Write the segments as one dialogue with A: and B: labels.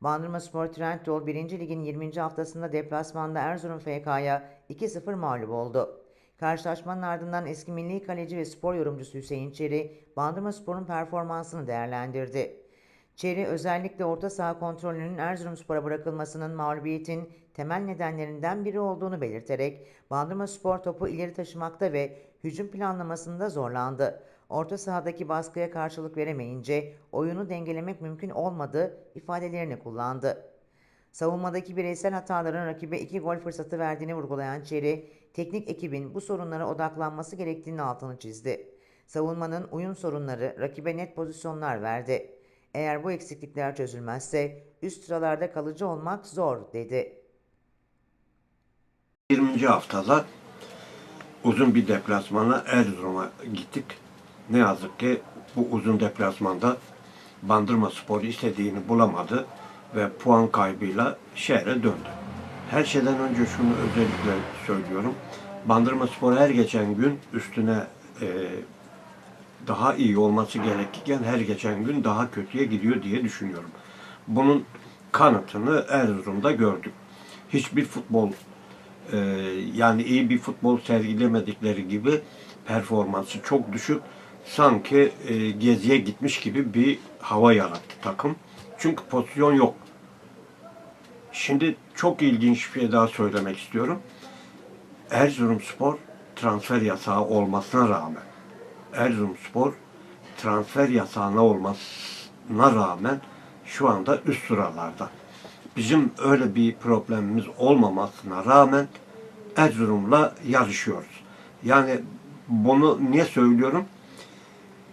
A: Bandırma Spor Trendyol 1. Lig'in 20. haftasında deplasmanda Erzurum FK'ya 2-0 mağlup oldu. Karşılaşmanın ardından eski milli kaleci ve spor yorumcusu Hüseyin Çeri, Bandırma Spor'un performansını değerlendirdi. Çeri özellikle orta saha kontrolünün Erzurumspor'a bırakılmasının mağlubiyetin temel nedenlerinden biri olduğunu belirterek Bandırma Spor topu ileri taşımakta ve hücum planlamasında zorlandı. Orta sahadaki baskıya karşılık veremeyince oyunu dengelemek mümkün olmadı ifadelerini kullandı. Savunmadaki bireysel hataların rakibe iki gol fırsatı verdiğini vurgulayan Çeri, teknik ekibin bu sorunlara odaklanması gerektiğini altını çizdi. Savunmanın uyum sorunları rakibe net pozisyonlar verdi. Eğer bu eksiklikler çözülmezse üst sıralarda kalıcı olmak zor dedi.
B: 20. haftada uzun bir deplasmana Erzurum'a gittik. Ne yazık ki bu uzun deplasmanda Bandırma Spor istediğini bulamadı ve puan kaybıyla şehre döndü. Her şeyden önce şunu özellikle söylüyorum. Bandırma Spor her geçen gün üstüne e, daha iyi olması gerekirken her geçen gün daha kötüye gidiyor diye düşünüyorum. Bunun kanıtını Erzurum'da gördük. Hiçbir futbol e, yani iyi bir futbol sergilemedikleri gibi performansı çok düşük. Sanki e, geziye gitmiş gibi bir hava yarattı takım. Çünkü pozisyon yok. Şimdi çok ilginç bir şey daha söylemek istiyorum. Erzurumspor transfer yasağı olmasına rağmen Erzurumspor transfer yasağına olmasına rağmen şu anda üst sıralarda. Bizim öyle bir problemimiz olmamasına rağmen Erzurum'la yarışıyoruz. Yani bunu niye söylüyorum?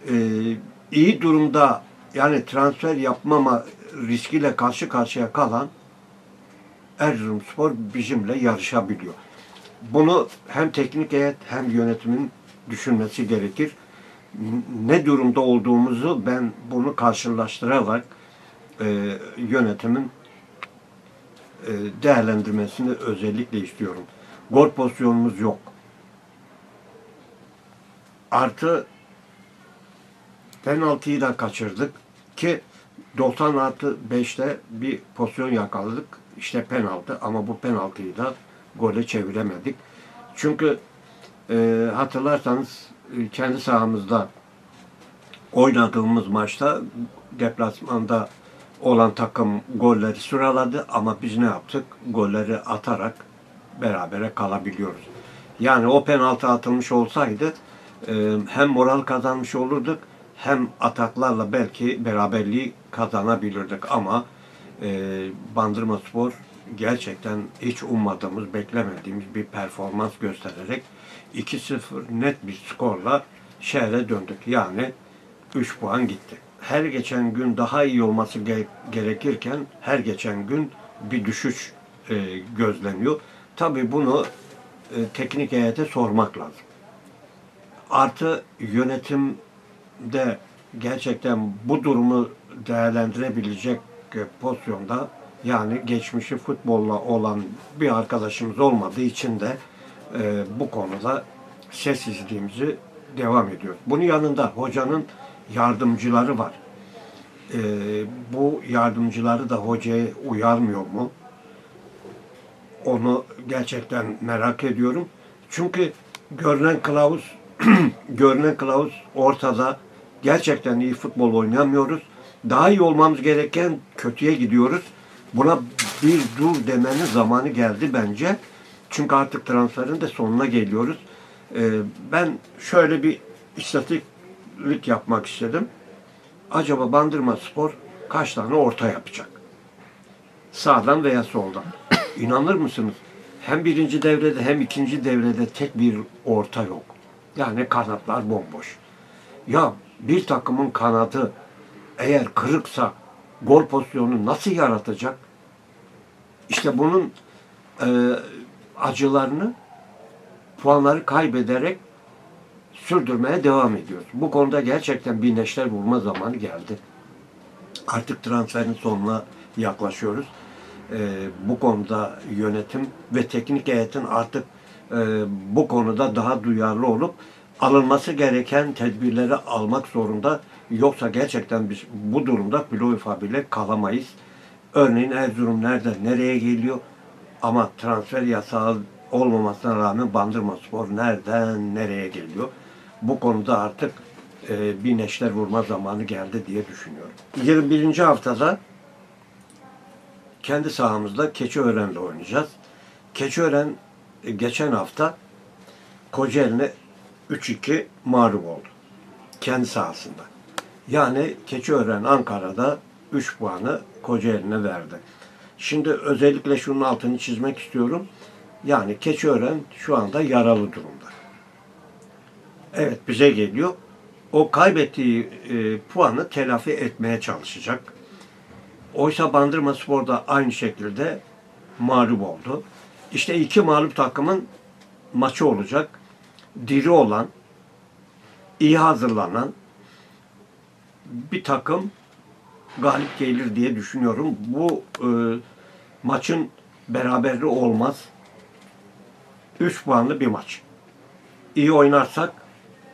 B: Ee, iyi durumda yani transfer yapmama riskiyle karşı karşıya kalan Erzurumspor bizimle yarışabiliyor. Bunu hem teknik heyet hem yönetimin düşünmesi gerekir. Ne durumda olduğumuzu ben bunu karşılaştırarak e, yönetimin e, değerlendirmesini özellikle istiyorum. Gol pozisyonumuz yok. Artı penaltıyı da kaçırdık ki 90 artı 5'te bir pozisyon yakaladık. İşte penaltı ama bu penaltıyı da gole çeviremedik. Çünkü e, hatırlarsanız e, kendi sahamızda oynadığımız maçta deplasmanda olan takım golleri sıraladı ama biz ne yaptık? Golleri atarak berabere kalabiliyoruz. Yani o penaltı atılmış olsaydı e, hem moral kazanmış olurduk hem ataklarla belki beraberliği kazanabilirdik ama e, Bandırma Spor gerçekten hiç ummadığımız, beklemediğimiz bir performans göstererek 2-0 net bir skorla şehre döndük. Yani 3 puan gitti. Her geçen gün daha iyi olması ge- gerekirken her geçen gün bir düşüş e, gözleniyor. Tabii bunu e, teknik heyete sormak lazım. Artı yönetimde gerçekten bu durumu değerlendirebilecek e, pozisyonda yani geçmişi futbolla olan bir arkadaşımız olmadığı için de e, bu konuda sessizliğimizi devam ediyoruz. Bunun yanında hocanın yardımcıları var. E, bu yardımcıları da hocaya uyarmıyor mu? Onu gerçekten merak ediyorum. Çünkü görünen kılavuz görünen kılavuz ortada. Gerçekten iyi futbol oynamıyoruz. Daha iyi olmamız gereken kötüye gidiyoruz. Buna bir dur demenin zamanı geldi bence. Çünkü artık transferin de sonuna geliyoruz. Ee, ben şöyle bir istatistiklik yapmak istedim. Acaba Bandırma Spor kaç tane orta yapacak? Sağdan veya soldan. İnanır mısınız? Hem birinci devrede hem ikinci devrede tek bir orta yok. Yani kanatlar bomboş. Ya bir takımın kanadı eğer kırıksa gol pozisyonu nasıl yaratacak? İşte bunun e, acılarını puanları kaybederek sürdürmeye devam ediyoruz. Bu konuda gerçekten bir neşter vurma zamanı geldi. Artık transferin sonuna yaklaşıyoruz. E, bu konuda yönetim ve teknik heyetin artık e, bu konuda daha duyarlı olup alınması gereken tedbirleri almak zorunda. Yoksa gerçekten biz bu durumda Bloy bile kalamayız. Örneğin Erzurum nereden nereye geliyor ama transfer yasağı olmamasına rağmen Bandırma Spor nereden nereye geliyor? Bu konuda artık e, bir neşter vurma zamanı geldi diye düşünüyorum. 21. haftada kendi sahamızda Keçiören'le oynayacağız. Keçiören e, geçen hafta Kocaeli'ne 3-2 mağlup oldu. Kendi sahasında. Yani Keçiören Ankara'da 3 puanı Kocaeli'ne verdi. Şimdi özellikle şunun altını çizmek istiyorum. Yani Keçiören şu anda yaralı durumda. Evet bize geliyor. O kaybettiği e, puanı telafi etmeye çalışacak. Oysa Bandırma Spor da aynı şekilde mağlup oldu. İşte iki mağlup takımın maçı olacak. Diri olan, iyi hazırlanan bir takım galip gelir diye düşünüyorum. Bu e, maçın beraberliği olmaz. 3 puanlı bir maç. İyi oynarsak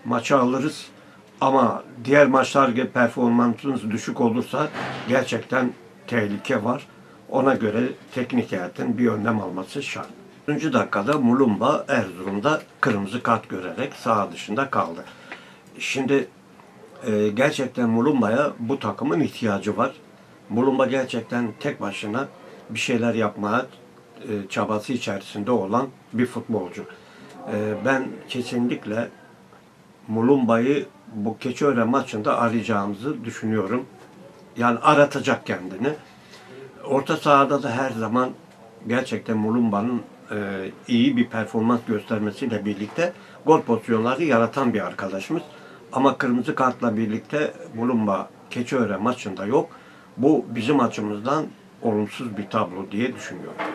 B: maçı alırız. Ama diğer maçlar gibi performansınız düşük olursa gerçekten tehlike var. Ona göre teknik heyetin bir önlem alması şart. 3. dakikada Mulumba Erzurum'da kırmızı kart görerek saha dışında kaldı. Şimdi e, gerçekten Mulumba'ya bu takımın ihtiyacı var. Mulumba gerçekten tek başına bir şeyler yapmaya e, çabası içerisinde olan bir futbolcu. E, ben kesinlikle Mulumba'yı bu Keçiören maçında arayacağımızı düşünüyorum. Yani aratacak kendini. Orta sahada da her zaman gerçekten Mulumba'nın e, iyi bir performans göstermesiyle birlikte gol pozisyonları yaratan bir arkadaşımız. Ama kırmızı kartla birlikte Mulumba Keçiören maçında yok. Bu bizim açımızdan olumsuz bir tablo diye düşünüyorum.